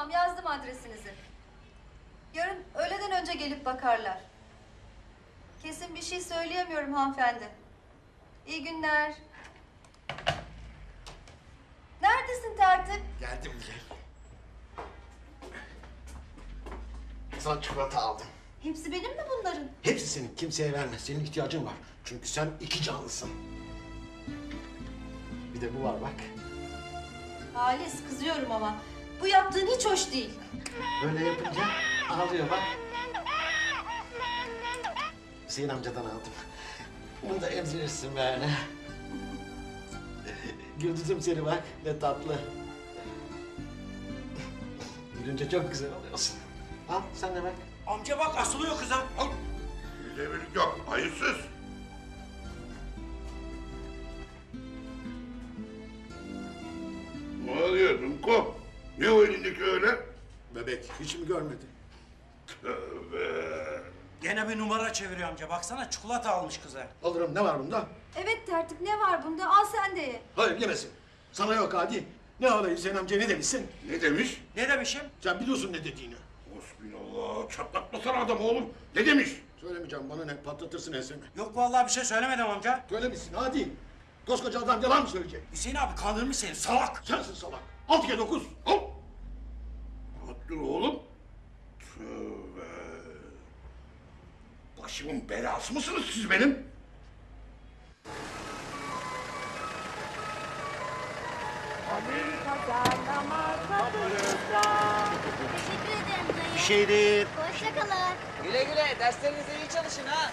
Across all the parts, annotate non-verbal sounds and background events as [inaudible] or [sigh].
Tamam yazdım adresinizi. Yarın öğleden önce gelip bakarlar. Kesin bir şey söyleyemiyorum hanımefendi. İyi günler. Neredesin tertip? Geldim bile. Sana çikolata aldım. Hepsi benim mi bunların? Hepsi senin. Kimseye verme. Senin ihtiyacın var. Çünkü sen iki canlısın. Bir de bu var bak. Halis kızıyorum ama. Bu yaptığın hiç hoş değil. Böyle yapınca ağlıyor bak. Hüseyin amcadan aldım. Bunu da emzirirsin böyle. Güldürdüm seni bak. Ne tatlı. Gülünce çok güzel oluyorsun. Al sen de bak. Amca bak asılıyor kıza. Al. Devirlik yok, hayırsız. Hiç mi görmedi? Tövbe. Gene bir numara çeviriyor amca. Baksana çikolata almış kıza. Alırım ne var bunda? Evet tertip ne var bunda? Al sen de ye. Hayır yemesin. Sana yok Hadi. Ne alayım Hüseyin amca ne demişsin? Ne demiş? Ne demişim? Sen biliyorsun ne dediğini. Hasbinallah, çatlatmasana adam oğlum. Ne demiş? Söylemeyeceğim bana ne patlatırsın ensemi. Yok vallahi bir şey söylemedim amca. Söylemişsin hadi. Koskoca adam yalan mı söyleyecek? Hüseyin abi kandırmış seni salak. Sensin salak. Alt kere dokuz. Al. Rahat dur oğlum. Tövbe. Başımın belası mısınız siz benim? Teşekkür ederim dayı. Bir şey değil. Hoşça kalın. Güle güle derslerinize iyi çalışın ha.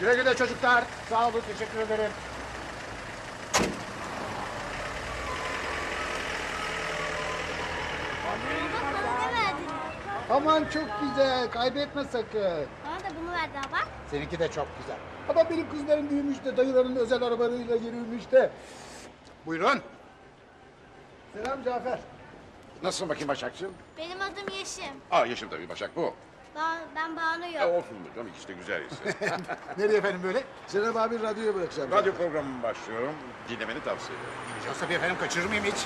Güle güle çocuklar. Sağ olun teşekkür ederim. Baba bana ne verdin? Aman çok güzel, kaybetme sakın. Bana da bunu verdi baba. Seninki de çok güzel. Ama benim kızlarım büyümüş de dayıların özel arabalarıyla yürümüş de. Buyurun. Selam Cafer. Nasılsın bakayım Başakçığım? Benim adım Yeşim. Aa Yeşim tabii Başak bu. Ben, ben E, Banu'yum. olsun canım ikisi de güzel isim. [laughs] Nereye efendim böyle? Cenab abi radyoya bırakacağım. Radyo programı başlıyorum. Dinlemeni tavsiye ederim. Yoksa bir efendim kaçırır mıyım hiç?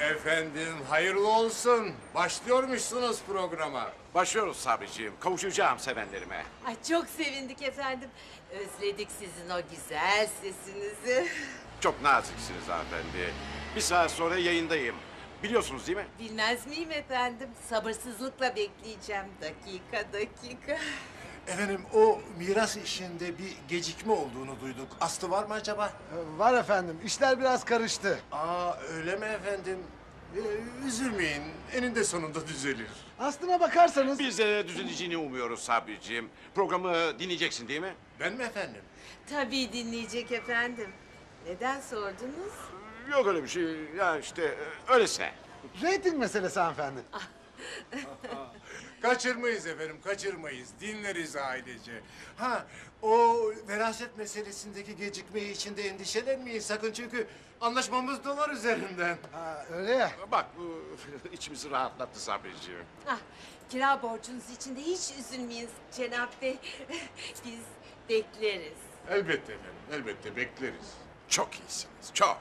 [laughs] Efendim hayırlı olsun. Başlıyormuşsunuz programa. Başlıyoruz Sabriciğim. Kavuşacağım sevenlerime. Ay çok sevindik efendim. Özledik sizin o güzel sesinizi. Çok naziksiniz hanımefendi. Bir saat sonra yayındayım. Biliyorsunuz değil mi? Bilmez miyim efendim? Sabırsızlıkla bekleyeceğim dakika dakika. Efendim o miras işinde bir gecikme olduğunu duyduk. Aslı var mı acaba? Var efendim, işler biraz karıştı. Aa öyle mi efendim? Ee, üzülmeyin. Eninde sonunda düzelir. Aslına bakarsanız... Biz de düzeleceğini umuyoruz Sabriciğim. Programı dinleyeceksin değil mi? Ben mi efendim? Tabii dinleyecek efendim. Neden sordunuz? Yok öyle bir şey. Ya işte öylesine. Rating meselesi hanımefendi. [laughs] Kaçırmayız efendim, kaçırmayız. Dinleriz ailece. Ha, o veraset meselesindeki gecikme için de endişelenmeyin sakın çünkü anlaşmamız dolar üzerinden. Ha, öyle ya. Bak bu [laughs] içimizi rahatlattı Sabriciğim. Ah, kira borcunuz için de hiç üzülmeyin Cenap Bey. [laughs] Biz bekleriz. Elbette efendim, elbette bekleriz. Çok iyisiniz. Çok.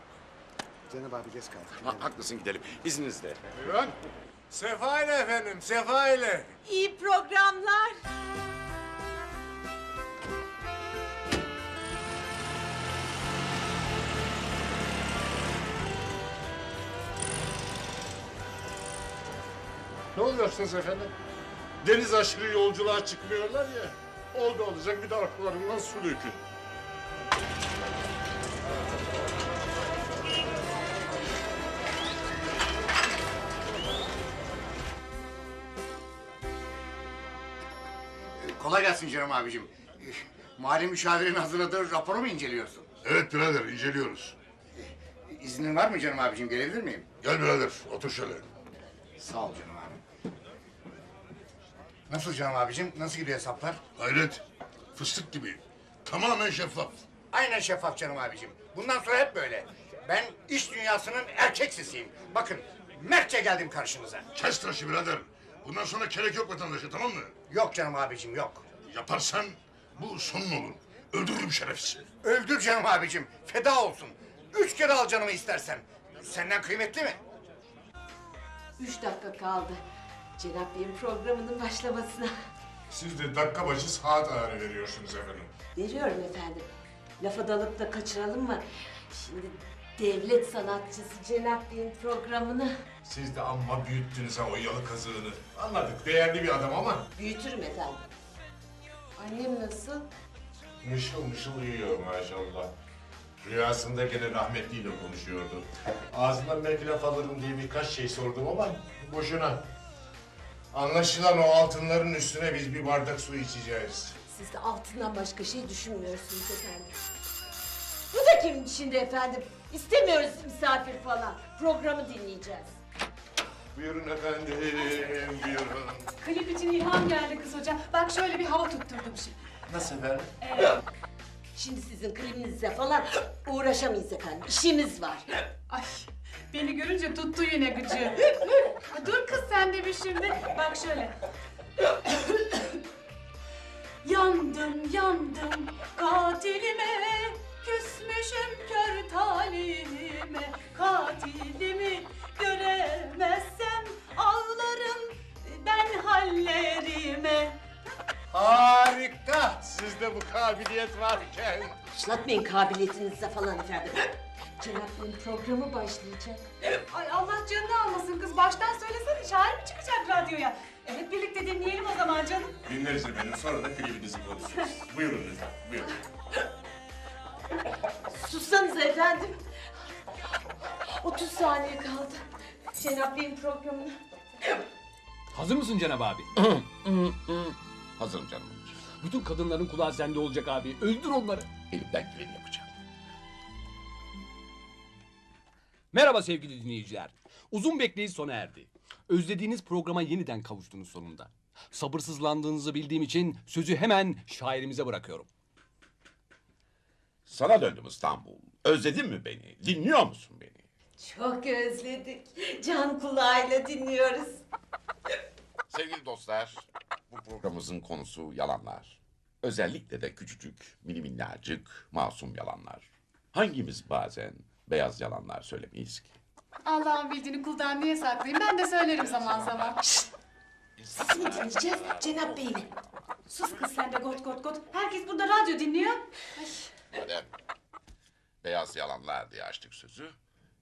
Cenab abi geç kaldık. Ha, haklısın gidelim. İzninizle. Buyurun. Sefa ile efendim, sefa ile. İyi programlar. Ne oluyorsunuz efendim? Deniz aşırı yolculuğa çıkmıyorlar ya. Oldu olacak bir de arkalarından su dökün. Kolay gelsin canım abicim. Mali müşavirin hazırladığı raporu mu inceliyorsun? Evet birader, inceliyoruz. İznin var mı canım abicim? Gelebilir miyim? Gel birader, otur şöyle. Sağ ol canım abi. Nasıl canım abicim? Nasıl gidiyor hesaplar? Hayret, fıstık gibi. Tamamen şeffaf. Aynen şeffaf canım abicim. Bundan sonra hep böyle. Ben iş dünyasının erkek sesiyim. Bakın mertçe geldim karşınıza. Kes tıraşı birader. Bundan sonra gerek yok vatandaşa, tamam mı? Yok canım abicim yok. Yaparsan bu sonun olur. Öldürürüm şerefsiz. Öldür canım abicim. Feda olsun. Üç kere al canımı istersen. Senden kıymetli mi? Üç dakika kaldı. Cenap Bey'in programının başlamasına. Siz de dakika başı saat ayarı veriyorsunuz efendim. Veriyorum efendim. Lafa dalıp da kaçıralım mı? Şimdi devlet sanatçısı Cenap Bey'in programını Siz de amma büyüttünüz ha o yalı kazığını. Anladık değerli bir adam ama büyütürüm efendim. Annem nasıl? mışıl mışıl uyuyor maşallah. Rüyasında gene rahmetliyle konuşuyordu. Ağzından belki laf alırım diye birkaç şey sordum ama boşuna. Anlaşılan o altınların üstüne biz bir bardak su içeceğiz. Siz de altından başka şey düşünmüyorsunuz efendim. Bu da kimin şimdi efendim? İstemiyoruz misafir falan. Programı dinleyeceğiz. Buyurun efendim, buyurun. Klip için ilham geldi kız hoca. Bak şöyle bir hava tutturdum şimdi. Nasıl efendim? Şimdi sizin klininizle falan uğraşamayız efendim. İşimiz var. Ay beni görünce tuttu yine gıcı. Dur kız sen de bir şimdi. Bak şöyle. [coughs] yandım yandım kabiliyet varken. Başlatmayın kabiliyetinizle falan efendim. Cenap Bey'in programı başlayacak. Ay Allah canını almasın kız. Baştan söylesene şair mi çıkacak radyoya? E, hep birlikte dinleyelim o zaman canım. Dinleriz efendim, sonra da klibinizi konuşuruz. Buyurun lütfen, buyurun. Sussanız efendim. 30 saniye kaldı. Cenap Bey'in programına. Hazır mısın Cenab abi? Hazırım canım. Bütün kadınların kulağı sende olacak abi. Öldür onları. Elimden geleni yapacağım. Merhaba sevgili dinleyiciler. Uzun bekleyiş sona erdi. Özlediğiniz programa yeniden kavuştunuz sonunda. Sabırsızlandığınızı bildiğim için sözü hemen şairimize bırakıyorum. Sana döndüm İstanbul. Özledin mi beni? Dinliyor musun beni? Çok özledik. Can kulağıyla dinliyoruz. Sevgili dostlar, bu programımızın konusu yalanlar. Özellikle de küçücük, mini minnacık, masum yalanlar. Hangimiz bazen beyaz yalanlar söylemeyiz ki? Allah'ın bildiğini kuldan niye saklayayım? Ben de söylerim zaman zaman. Siz mi dinleyeceğiz Cenap Bey'i mi? Sus kız sen de got got got. Herkes burada radyo dinliyor. Ay. Madem beyaz yalanlar diye açtık sözü,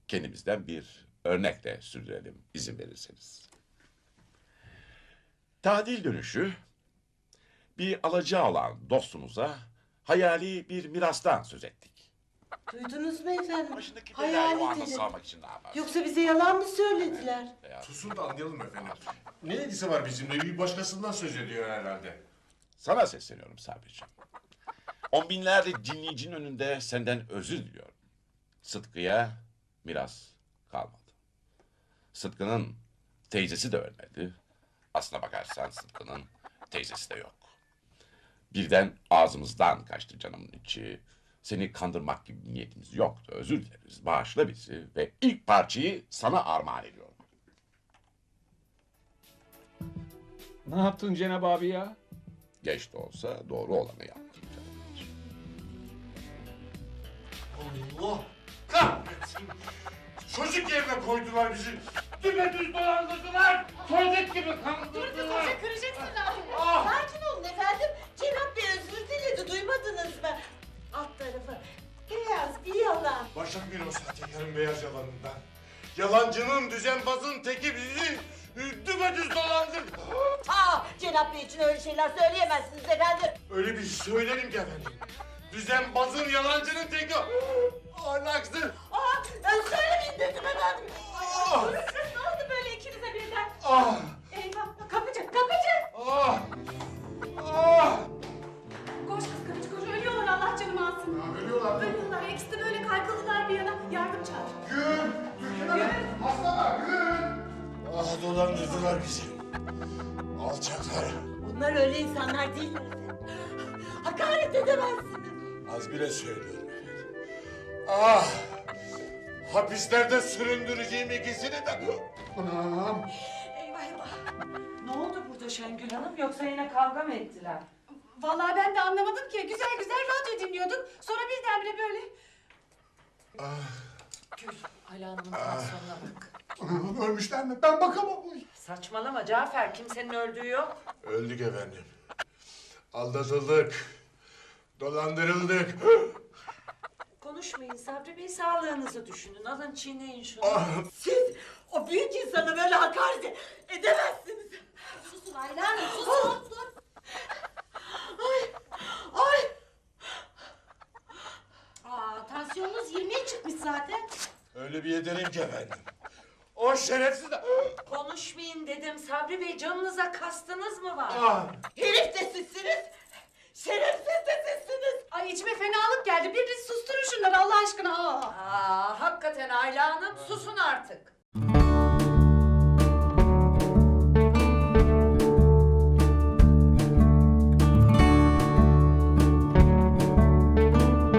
kendimizden bir örnekle sürdürelim izin verirseniz. Tadil dönüşü bir alacağı olan dostumuza hayali bir mirastan söz ettik. Duydunuz mu efendim? Başındaki belayı o Hayal anda edelim. sağlamak için ne yapar? Yoksa bize yalan mı söylediler? Susun da anlayalım efendim. Ne ilgisi var bizimle? Bir başkasından söz ediyor herhalde. Sana sesleniyorum Sabri'ciğim. On binlerce dinleyicinin önünde senden özür diliyorum. Sıtkı'ya miras kalmadı. Sıtkı'nın teyzesi de ölmedi. Aslına bakarsan Sıtkı'nın teyzesi de yok. Birden ağzımızdan kaçtı canımın içi. Seni kandırmak gibi bir niyetimiz yoktu. Özür dileriz. Bağışla bizi ve ilk parçayı sana armağan ediyorum. Ne yaptın Cenab abi ya? Geç de olsa doğru olanı yaptım canım. Allah kahretsin. Çocuk yerine koydular bizi. Düpedüz dolandırdılar. Çocuk gibi kandırdılar. Kıracaksın Ah! Sakin olun efendim. Cenap Bey özür diledi. Duymadınız mı? Alt tarafı beyaz bir yalan. Başlatmayın o sahtekarın beyaz yalanından. Yalancının, düzenbazın teki bizi düpedüz dolandırdı. Aa, Cenap Bey için öyle şeyler söyleyemezsiniz efendim. Öyle bir söylerim ki efendim. Düzenbazın, yalancının teki ahlaksız. Alçaklar. Bunlar öyle insanlar efendim. Hakaret edemezsiniz. Az bile söylüyorum efendim. Ah! Hapislerde süründüreceğim ikisini de... Anam! Eyvah eyvah. Ne oldu burada Şengül Hanım yoksa yine kavga mı ettiler? Vallahi ben de anlamadım ki. Güzel güzel radyo dinliyorduk. Sonra birdenbire böyle. Ah! Ayla Hanım'ın tansiyonuna bak. Ölmüşler mi? Ben bakamam. Saçmalama Cafer, kimsenin öldüğü yok. Öldük efendim. Aldatıldık. Dolandırıldık. Konuşmayın Sabri Bey, sağlığınızı düşünün. Alın çiğneyin şunu. Ah. Siz o büyük insana böyle hakaret edemezsiniz. Susun Ayla Hanım susun. Ay, ay. Aa, tansiyonunuz 20'ye çıkmış zaten. Öyle bir ederim ki efendim. O şerefsiz de... Konuşmayın dedim Sabri Bey, canınıza kastınız mı var? Ah! Herif de sizsiniz, şerefsiz de sizsiniz. Ay içime fenalık geldi. Biriniz susturun şunları Allah aşkına. Aa. Aa, hakikaten Ayla Hanım susun artık.